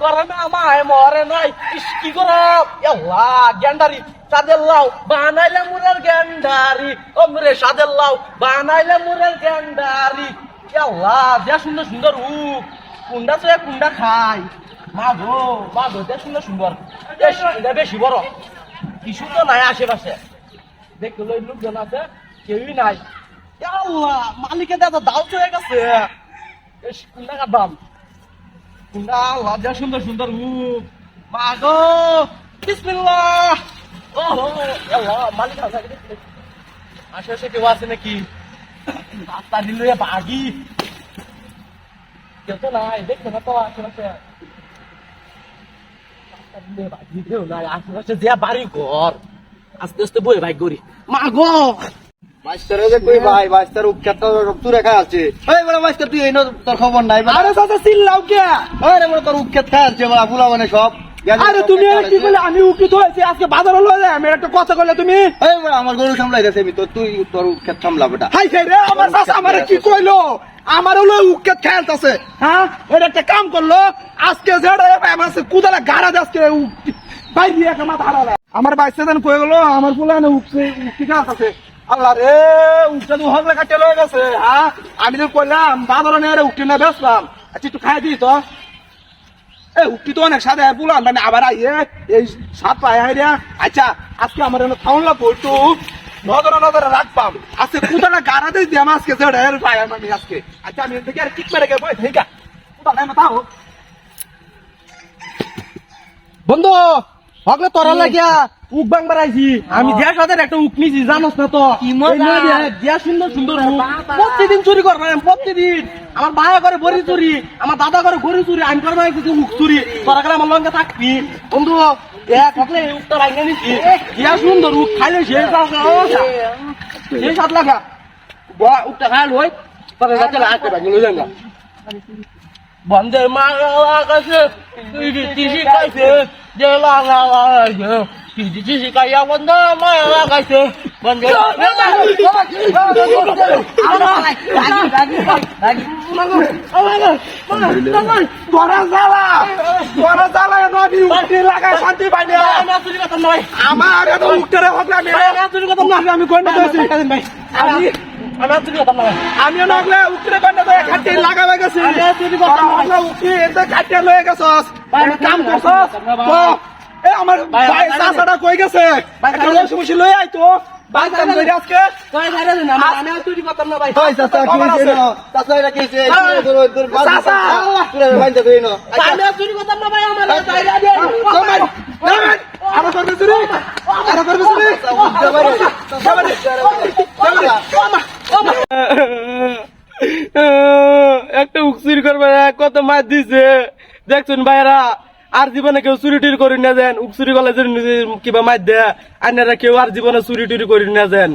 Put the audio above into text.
করে না আমায় মরে নাই। কি করো ইয়াল্লা, গ্যান্ডারি। সাদের লাও বানাইলে মুরের গ্যান্ডারি। ও মুরে সাদের লাও বানাইলে মুরের ইয়াল্লা, যা সুন্দর সুন্দর উক কুন্ডা তো কুন্ডা খাই। মা গো মা গো, যা সুন্দর সুন্দর। বেশ বড়। কিছু তো নাই আশেপাশে। দেখতে লই লোকজন আছে, কেউই নাই। আল্লাহ মালিকের দাদা দাও চলে গেছে। কুন্ডা কাটবাম। আল্লাহ যা সুন্দর সুন্দর রূপ। মা গো, বিসমিল্লাহ। ও আল্লাহ মালিক আশেপাশে কেউ আছে নাকি? রাস্তা দিল বাগি। কেউ তো নাই দেখতে না তো আশেপাশে। আশেপাশে বাড়ি ঘর আস্তে আস্তে বই ভাই গরি মা গো মাস্টারে যে কই ভাই মাস্টার উপখ্যাত রক্ত রেখা আছে। এই বড় মাস্টার তুই এই তোর খবর নাই আরে চাচা চিল্লাও কে? আরে বড় তোর উপখ্যাত খায় আছে বড় ফুলা মানে সব। আরে তুমি কি বলে আমি উকিত হয়েছি আজকে বাজার হলো আমি একটা কথা কইলে তুমি? এই আমার গরু সামলাই গেছে আমি তো তুই তোর উপখ্যাত সামলা বেটা। হাই খাই রে আমার চাচা আমার কি কইলো? আমার হলো উকিত খেলতেছে হ্যাঁ? এটা একটা কাম করল আজকে যেটা কুদালা গাড়া আজকে বাইরে একটা মাথা হারালা আমার বাইসে দেন কয়ে গেলো, আমার ফুলা না উকছে উক্তি আছে আল্লাহ রে উকটা তো হগলে কাটে লয়ে গেছে হ্যাঁ আমি তো কইলাম বাজারে নিয়ে রে উকটি না বেচলাম আচ্ছা একটু খাই দিই তো। এই উক্তি তো অনেক সাদা মানে আবার আইয়ে, এই সাত পায়ে হাই রে আচ্ছা আজকে আমার এনে খাওয়ান লাগবো নজরে নজরে রাখবাম। আজকে কুদাটা গাড়া দিয়ে আজকে, যে পাই আমি আজকে। আচ্ছা আমি থেকে আর কিক মেরে গেবো ঠিক আছে বন্ধু! হগলে তোরা লাগিয়া উক বাং বাড়াইছি আমি দিয়া সাথে একটা উক নিছি জানোস না তো? দিয়া সুন্দর সুন্দর প্রতিদিন চুরি করবে প্রতিদিন। আমার ভাইয়া করে গড়ি চুরি আমার দাদা করে গড়ি চুরি আমি করব কিছু উক চুরি তোরা গেলে আমার লঙ্কা থাকবি। বন্ধু এক হকলে উকটা নিছি। দিয়া সুন্দর উক খাইলে সেই সেই সাত লাগা উকটা খাই লই তোরা যাতে লাগতে বাইঙ্গা বন্দে মারা কাছে কাছে যে লাগা লাগাইছে তিসি কাইয়া বন্ধ মারা কাছে শান্তি পাইনি আমার আমি আমিও নগলে উঠতে গন্ডা দিয়ে খাটি লাগাবে গেছি আমি আর চুরি করতাম না উঠে এতে খাটি লয়ে গেছস কাম করছস তো এ আমার ভাই চাচাটা কই গেছে একটা লসি মুসি লই আই তো আমার জায়গা দিয়ে কমান কমান আরও করবে চুরি আরও করবে চুরি যাবারে যাবারে একটা উকসির করবে কত মাছ দিছে। দেখছেন ভাইরা আর জীবনে কেউ চুরি টুরি করি না যান উকসুরি যদি কিবা মাছ দেয় আইনারা কেউ আর জীবনে চুরি টুরি করি না যান